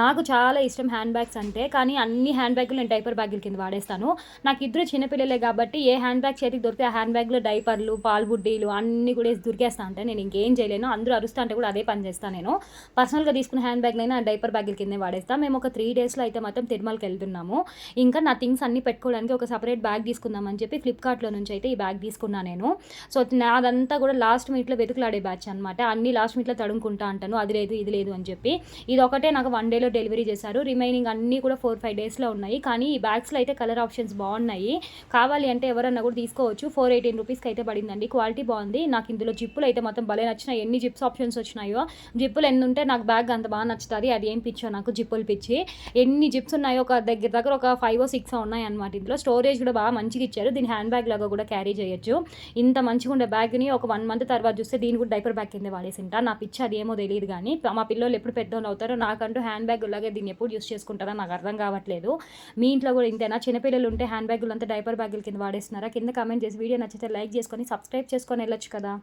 నాకు చాలా ఇష్టం హ్యాండ్ బ్యాగ్స్ అంటే కానీ అన్ని హ్యాండ్ బ్యాగులు నేను డైపర్ బ్యాగుల కింద వాడేస్తాను. నాకు ఇద్దరు చిన్నపిల్లలే కాబట్టి ఏ హ్యాండ్ బ్యాగ్ చేతికి దొరికితే ఆ హ్యాండ్ బ్యాగ్లో డైపర్లు పాలు బుడ్డీలు అన్నీ కూడా వేసి దొరికేస్తా అంటే నేను ఇంకేం చేయలేను. అందరూ అరుస్తా అంటే కూడా అదే పని చేస్తాను నేను. పర్సనల్గా తీసుకున్న హ్యాండ్ బ్యాగ్లైనా డైపర్ బ్యాగుల కిందే వాడేస్తాను మేము ఒక త్రీ డేస్లో అయితే మాత్రం తిరుమలకి వెళ్తున్నాము. ఇంకా నా థింగ్స్ అన్ని పెట్టుకోవడానికి ఒక సపరేట్ బ్యాగ్ తీసుకుందామని చెప్పి ఫ్లిప్కార్ట్లో నుంచి అయితే ఈ బ్యాగ్ తీసుకున్నాను నేను. సో నాదంతా కూడా లాస్ట్ మినిట్లో వెతుకులాడే బ్యాచ్ అనమాట అన్ని లాస్ట్ మినిట్లో తడుముకుంటా అంటాను. అది లేదు ఇది లేదు అని చెప్పి. ఇది ఒకటే నాకు వన్ డే డేలో డెలివరీ చేశారు. రిమైనింగ్ అన్నీ కూడా ఫోర్ ఫైవ్ డేస్లో ఉన్నాయి. కానీ ఈ బ్యాగ్స్లో అయితే కలర్ ఆప్షన్స్ బాగున్నాయి. కావాలి అంటే ఎవరన్నా కూడా తీసుకోవచ్చు. ఫోర్ ఎయిటీన్ రూపీస్కి అయితే పడిందండి. క్వాలిటీ బాగుంది. నాకు ఇందులో జిప్పులు అయితే మొత్తం భలే నచ్చినాయి. ఎన్ని జిప్స్ ఆప్షన్స్ వచ్చినాయో. జిప్పులు ఎన్ని ఉంటే నాకు బ్యాగ్ అంత బాగా నచ్చుతుంది. అది ఏం పిచ్చో నాకు జిప్పులు పిచ్చి. ఎన్ని జిప్స్ ఉన్నాయో ఒక దగ్గర దగ్గర ఒక ఫైవ్ సిక్స్ ఉన్నాయి అనమాట ఇందులో. స్టోరేజ్ కూడా బాగా మంచిగా ఇచ్చారు. దీని హ్యాండ్ బ్యాగ్ లాగా కూడా క్యారీ చేయొచ్చు. ఇంత మంచిగా ఉండే బ్యాగ్ని ఒక వన్ మంత్ తర్వాత చూస్తే దీని కూడా డైపర్ బ్యాగ్ కింద వాడేసింటా. నా పిచ్చి అది ఏమో తెలియదు కానీ మా పిల్లలు ఎప్పుడు పెద్దోళ్ళు అవుతారో నాకంటూ హ్యాండ్ బ్యాగ్ లాగా దీన్ని ఎప్పుడు యూస్ చేసుకుంటారో నాకు అర్థం కావట్లేదు. మీ ఇంట్లో కూడా ఇంతేనా? చిన్నపిల్లలు ఉంటే హ్యాండ్ బ్యాగులు అంతా డైపర్ బ్యాగుల కింద వాడేస్తున్నారా? కింద కామెంట్ చేసి వీడియో నచ్చితే లైక్ చేసుకొని సబ్స్క్రైబ్ చేసుకొని వెళ్ళొచ్చు కదా.